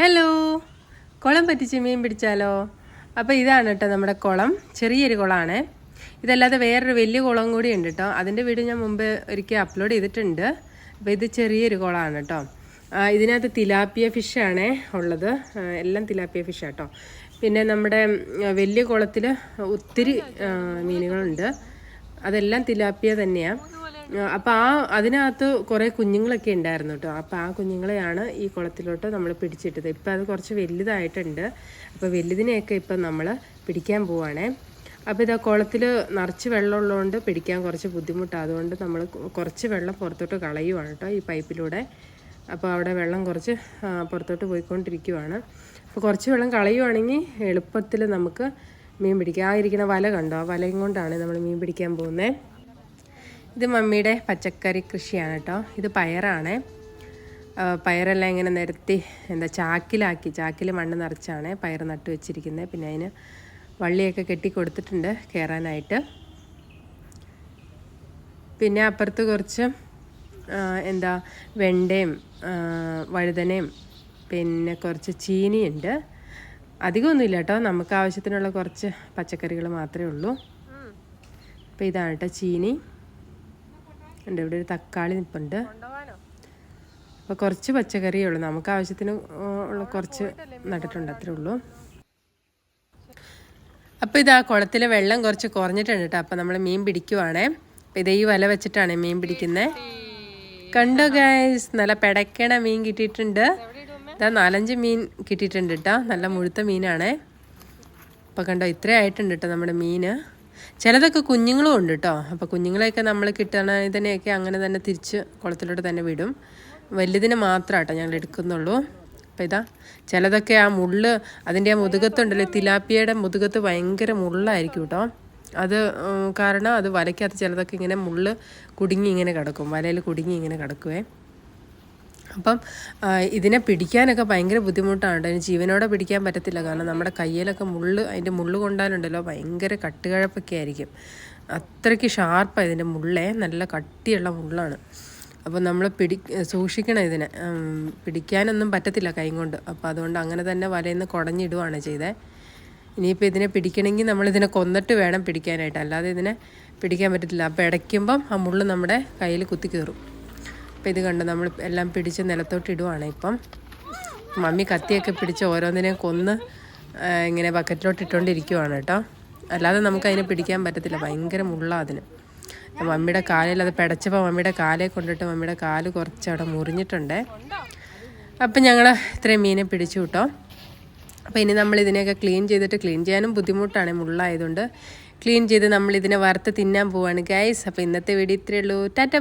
Hello കുളം പറ്റിച്ച് മീൻ പിടിച്ചാലോ? അപ്പോൾ ഇതാണ് കേട്ടോ നമ്മുടെ കുളം. ചെറിയൊരു കുളമാണ് ഇതല്ലാതെ വേറൊരു വലിയ കുളം കൂടി ഉണ്ട് കേട്ടോ അതിന്റെ വീഡിയോ ഞാൻ മുമ്പ് ഒരിക്കൽ അപ്ലോഡ് ചെയ്തിട്ടുണ്ട്. അപ്പോൾ ഇത് ചെറിയൊരു കുളമാണ് കേട്ടോ ഇതിനകത്ത് തിലാപ്പിയ ഫിഷാണ് ഉള്ളത്. എല്ലാം തിലാപ്പിയ ഫിഷാണ് കേട്ടോ പിന്നെ നമ്മുടെ വലിയ കുളത്തിൽ ഒത്തിരി മീനുകളുണ്ട്. അതെല്ലാം തിലാപ്പിയ തന്നെയാണ് അപ്പോൾ ആ അതിനകത്ത് കുറേ കുഞ്ഞുങ്ങളൊക്കെ ഉണ്ടായിരുന്നു കേട്ടോ അപ്പോൾ ആ കുഞ്ഞുങ്ങളെയാണ് ഈ കുളത്തിലോട്ട് നമ്മൾ പിടിച്ചിട്ടത്. ഇപ്പം അത് കുറച്ച് വലുതായിട്ടുണ്ട്. അപ്പോൾ വലുതിനെയൊക്കെ ഇപ്പം നമ്മൾ പിടിക്കാൻ പോവാണേ. അപ്പോൾ ഇതാ കുളത്തിൽ നിറച്ച് വെള്ളമുള്ളതുകൊണ്ട് പിടിക്കാൻ കുറച്ച് ബുദ്ധിമുട്ടാണ് അതുകൊണ്ട് നമ്മൾ കുറച്ച് വെള്ളം പുറത്തോട്ട് കളയുവാണ് കേട്ടോ ഈ പൈപ്പിലൂടെ. അപ്പോൾ അവിടെ വെള്ളം കുറച്ച് പുറത്തോട്ട് പോയിക്കൊണ്ടിരിക്കുവാണ്. അപ്പോൾ കുറച്ച് വെള്ളം കളയുവാണെങ്കിൽ എളുപ്പത്തിൽ നമുക്ക് മീൻ പിടിക്കാം. ആ ഇരിക്കുന്ന വല കണ്ടോ? ആ വലയും കൊണ്ടാണ് നമ്മൾ മീൻ പിടിക്കാൻ പോകുന്നത് ഇത് മമ്മിയുടെ പച്ചക്കറി കൃഷിയാണ് കേട്ടോ. ഇത് പയറാണ്. പയറെല്ലാം ഇങ്ങനെ നിരത്തി എന്താ ചാക്കിലാക്കി ചാക്കിൽ മണ്ണ് നിറച്ചാണ് പയർ നട്ടു വെച്ചിരിക്കുന്നത്. പിന്നെ അതിന് വള്ളിയൊക്കെ കെട്ടി കൊടുത്തിട്ടുണ്ട് കയറാനായിട്ട് പിന്നെ അപ്പുറത്ത് കുറച്ച് എന്താ വെണ്ടയും വഴുതനയും പിന്നെ കുറച്ച് ചീനിയുണ്ട്. അധികമൊന്നുമില്ല കേട്ടോ. നമുക്ക് ആവശ്യത്തിനുള്ള കുറച്ച് പച്ചക്കറികൾ മാത്രമേ ഉള്ളൂ. അപ്പോൾ ഇതാണ് കേട്ടോ ചീനി. ഉണ്ട്. ഇവിടെ ഒരു തക്കാളി നിൽപ്പുണ്ട് അപ്പോൾ കുറച്ച് പച്ചക്കറിയേ ഉള്ളൂ. നമുക്ക് ആവശ്യത്തിന് ഉള്ള കുറച്ച് നട്ടിട്ടുണ്ട്. അത്രേ ഉള്ളൂ. അപ്പോൾ ഇതാ കുളത്തിലെ വെള്ളം കുറച്ച് കുറഞ്ഞിട്ടുണ്ട് കേട്ടോ. അപ്പോൾ നമ്മൾ മീൻ പിടിക്കുവാണേ. അപ്പോൾ ഇതേ ഈ വല വെച്ചിട്ടാണ് മീൻ പിടിക്കുന്നത് കണ്ടോ ഗൈസ് നല്ല പെടക്കണ മീൻ കിട്ടിയിട്ടുണ്ട്. ഇതാ നാലഞ്ച് മീൻ കിട്ടിയിട്ടുണ്ട് കേട്ടോ. നല്ല മുഴുത്ത മീനാണേ. അപ്പോൾ കണ്ടോ ഇത്രയായിട്ടുണ്ട് കേട്ടോ നമ്മുടെ മീന്. ചിലതൊക്കെ കുഞ്ഞുങ്ങളും ഉണ്ട് കേട്ടോ അപ്പോൾ കുഞ്ഞുങ്ങളെയൊക്കെ നമ്മൾ കിട്ടണതിനെയൊക്കെ അങ്ങനെ തന്നെ തിരിച്ച് കുളത്തിലോട്ട് തന്നെ വിടും. വലുതിനെ കേട്ടോ ഞങ്ങൾ എടുക്കുന്നുള്ളൂ. അപ്പോൾ ഇതാ ചിലതൊക്കെ ആ മുള്ള് അതിന്റെ ആ മുതുകത്തുണ്ടല്ലോ തിലാപ്പിയയുടെ മുതുകത്ത് ഭയങ്കര മുള്ളായിരിക്കും കേട്ടോ അത് കാരണം അത് വലയ്ക്കകത്ത് ചിലതൊക്കെ ഇങ്ങനെ മുള്ള് കുടുങ്ങി ഇങ്ങനെ കിടക്കും വലയിൽ കുടുങ്ങി ഇങ്ങനെ കിടക്കുവേ. അപ്പം ഇതിനെ പിടിക്കാനൊക്കെ ഭയങ്കര ബുദ്ധിമുട്ടാണ് കേട്ടോ. ഇനി ജീവനോടെ പിടിക്കാൻ പറ്റത്തില്ല. കാരണം നമ്മുടെ കയ്യിലൊക്കെ മുള്ള് അതിന്റെ മുള്ള് കൊണ്ടാലുണ്ടല്ലോ ഭയങ്കര കട്ടുകഴപ്പൊക്കെ ആയിരിക്കും. അത്രയ്ക്ക് ഷാർപ്പാണ് ഇതിന്റെ മുള്ളേ. നല്ല കട്ടിയുള്ള മുള്ളാണ്. അപ്പോൾ നമ്മൾ പിടി സൂക്ഷിക്കണം ഇതിനെ. പിടിക്കാനൊന്നും പറ്റത്തില്ല കൈ കൊണ്ട്. അപ്പോൾ അതുകൊണ്ട് അങ്ങനെ തന്നെ വലയിൽ കുടഞ്ഞിടുവാണ് ചെയ്തത് ഇനിയിപ്പോൾ ഇതിനെ പിടിക്കണമെങ്കിൽ നമ്മളിതിനെ കൊന്നിട്ട് വേണം പിടിക്കാനായിട്ട്. അല്ലാതെ ഇതിനെ പിടിക്കാൻ പറ്റത്തില്ല. അപ്പോൾ ഇടയ്ക്കുമ്പം ആ മുള്ള് നമ്മുടെ കയ്യിൽ കുത്തി അപ്പോൾ ഇത് കണ്ട് നമ്മൾ എല്ലാം പിടിച്ച് നിലത്തോട്ട് ഇടുവാണ് ഇപ്പം. മമ്മി കത്തിയൊക്കെ പിടിച്ച് ഓരോന്നിനെയും കൊന്ന് ഇങ്ങനെ ബക്കറ്റിലോട്ട് ഇട്ടുകൊണ്ടിരിക്കുവാണ് കേട്ടോ. അല്ലാതെ നമുക്ക് അതിനെ പിടിക്കാൻ പറ്റത്തില്ല. ഭയങ്കര മുള്ള അതിന്. മമ്മിയുടെ കാലിൽ അത് പിടച്ചപ്പോൾ മമ്മിയുടെ കാലെ കൊണ്ടിട്ട് മമ്മിയുടെ കാൽ കുറച്ച് അവിടെ മുറിഞ്ഞിട്ടുണ്ട്. അപ്പം ഞങ്ങൾ ഇത്രയും മീനെ പിടിച്ചു കിട്ടോ. അപ്പോൾ ഇനി നമ്മൾ ഇതിനെയൊക്കെ ക്ലീൻ ചെയ്തിട്ട് ക്ലീൻ ചെയ്യാനും ബുദ്ധിമുട്ടാണ്. മുള്ളായതുകൊണ്ട് ക്ലീൻ ചെയ്ത് നമ്മൾ ഇതിനെ വറുത്ത് തിന്നാൻ പോവാണ് ഗൈസ് അപ്പോൾ ഇന്നത്തെ വീഡിയോ ഇത്രയേ ഉള്ളൂ. ടാറ്റ